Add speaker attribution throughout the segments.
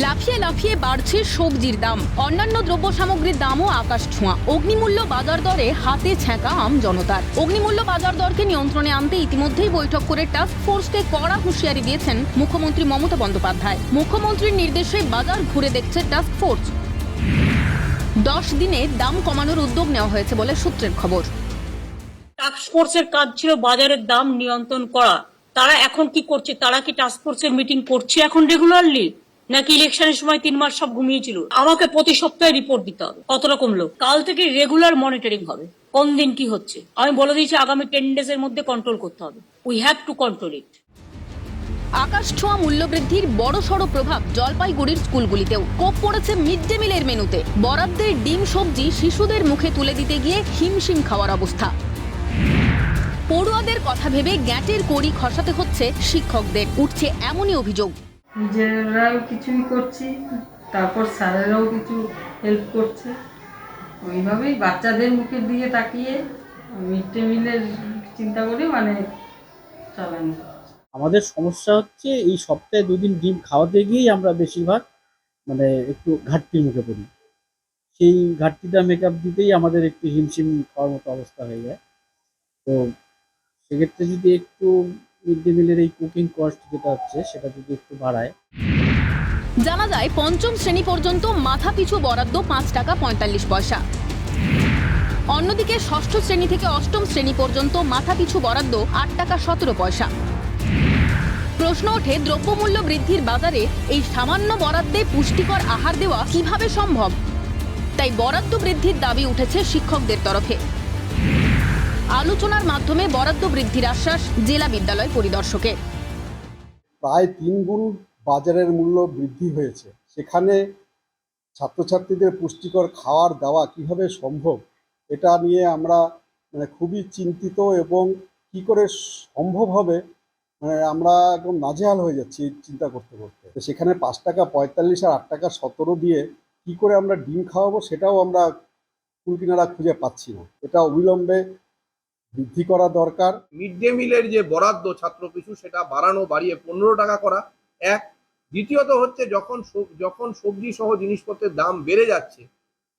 Speaker 1: লাফিয়ে লাফিয়ে বাড়ছে সবজির দাম। অন্যান্য দ্রব্য সামগ্রীর দামও আকাশ ছোঁয়া। অগ্নিমূল্য বাজার দরে হাতে ছ্যাঁকা আম জনতার। অগ্নিমূল্য বাজার দরকে নিয়ন্ত্রণে আনতে ইতিমধ্যেই বৈঠক করে টাস্ক ফোর্সকে কড়া হুঁশিয়ারি দিয়েছেন মুখ্যমন্ত্রী মমতা বন্দ্যোপাধ্যায়। মুখ্যমন্ত্রীর নির্দেশে বাজার ঘুরে দেখছে টাস্ক ফোর্স। দশ দিনে দাম কমানোর উদ্যোগ নেওয়া হয়েছে বলে সূত্রের খবর।
Speaker 2: টাস্ক ফোর্সের কাজ ছিল বাজারের দাম নিয়ন্ত্রণ করা। তারা এখন কি করছে? তারা কি টাস্ক ফোর্সের মিটিং করছে এখন রেগুলারলি? নাকি ইলেকশনের সময় তিন মাস সব ঘুমিয়েছিল? আমাকে প্রতি সপ্তাহে রিপোর্ট দিতে হবে। কত রকম লোক? কাল থেকে রেগুলার মনিটরিং হবে। কোন দিন কি হচ্ছে? আমি বলে দিয়েছি, আগামী টেন ডেজ এর মধ্যে কন্ট্রোল করতে হবে। We have to control it
Speaker 1: আকাশ ছোঁয়া মূল্যবৃদ্ধির বড় সড় প্রভাব জলপাইগুড়ির স্কুলগুলিতেও। কোপ পড়েছে মিড ডে মিলের মেনুতে। বরাদ্দের ডিম, সবজি শিশুদের মুখে তুলে দিতে গিয়ে হিমশিম খাওয়ার অবস্থা। পড়ুয়াদের কথা ভেবে গ্যাটের কড়ি খসাতে হচ্ছে শিক্ষকদের। উঠছে এমনই অভিযোগ।
Speaker 3: নিজেরাও কিছুই করছি, তারপর স্যারেরাও কিছু হেল্প করছে। ওইভাবেই বাচ্চাদের মুখের দিকে তাকিয়ে মিড ডে মিলের চিন্তা করে মানে চালানো।
Speaker 4: আমাদের সমস্যা হচ্ছে, এই সপ্তাহে দুদিন ডিম খাওয়াতে গিয়েই আমরা বেশিরভাগ মানে একটু ঘাটতির মুখে পড়ি। সেই ঘাটতিটা মেকআপ দিতেই আমাদের একটু হিমশিম খাওয়ার মতো অবস্থা হয়ে যায়। তো সেক্ষেত্রে যদি একটু মিড ডে মিলের এই কুকিং কস্ট যেটা হচ্ছে, সেটা যদি একটু বাড়ায়।
Speaker 1: জানা যায়, পঞ্চম শ্রেণি পর্যন্ত মাথা পিছু বরাদ্দ পাঁচ টাকা পঁয়তাল্লিশ পয়সা। অন্যদিকে ষষ্ঠ শ্রেণি থেকে অষ্টম শ্রেণি পর্যন্ত মাথা পিছু বরাদ্দ আট টাকা সতেরো পয়সা। প্রশ্ন ওঠে, দ্রব্যমূল্য বৃদ্ধির বাজারে এই সামান্য বরাদ্দে পুষ্টিকর আহার দেওয়া কীভাবে সম্ভব? তাই বরাদ্দ বৃদ্ধির দাবি উঠেছে শিক্ষকদের তরফে। আলোচনার মাধ্যমে বরাদ্দ বৃদ্ধির আশ্বাস জেলা বিদ্যালয় পরিদর্শকের
Speaker 5: প্রায় তিন গুণ বাজারের মূল্য বৃদ্ধি হয়েছে। সেখানে ছাত্রছাত্রীদের পুষ্টিকর খাওয়ার দেওয়া কীভাবে সম্ভব, এটা নিয়ে আমরা মানে খুবই চিন্তিত এবং কি করে সম্ভব হবে মানে আমরা একদম নাজেহাল হয়ে যাচ্ছি চিন্তা করতে করতে। সেখানে পাঁচ টাকা পঁয়তাল্লিশ আর আট টাকা সতেরো দিয়ে কি করে আমরা ডিম খাওয়াবো সেটাও আমরা কুল কিনারা খুঁজে পাচ্ছি না। এটা অবিলম্বে বৃদ্ধি করা দরকার।
Speaker 6: মিড ডে মিলের যে বরাদ্দ ছাত্র পিছু সেটা বাড়ানো বাড়িয়ে পনেরো টাকা করা। এক দ্বিতীয়ত হচ্ছে যখন যখন সবজি সহ জিনিসপত্রের দাম বেড়ে যাচ্ছে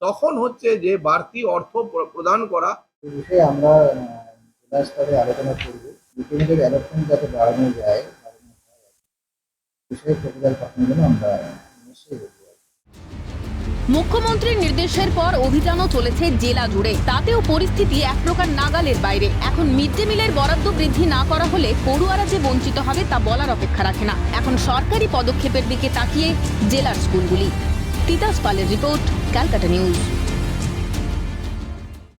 Speaker 6: তখন হচ্ছে যে বাড়তি অর্থ প্রদান করা।
Speaker 7: বিষয়ে আমরা জেলা স্তরে আলোচনা করব। মিটিংয়ের অ্যালটমেন্ট যাতে বাড়ানো যায় বিষয়ে প্রপোজাল পাঠানোর জন্য আমরা নিশ্চয়ই করব।
Speaker 1: মুখ্যমন্ত্রীর নির্দেশের পর অভিযানও চলেছে জেলা জুড়ে। তাতেও পরিস্থিতি এক প্রকার নাগালের বাইরে। এখন মিড ডে মিলের বরাদ্দ বৃদ্ধি না করা হলে পড়ুয়ারা যে বঞ্চিত হবে তা বলার অপেক্ষা রাখে না। এখন সরকারি পদক্ষেপের দিকে তাকিয়ে জেলার স্কুলগুলি। তিতাস পালের রিপোর্ট, ক্যালকাটা নিউজ।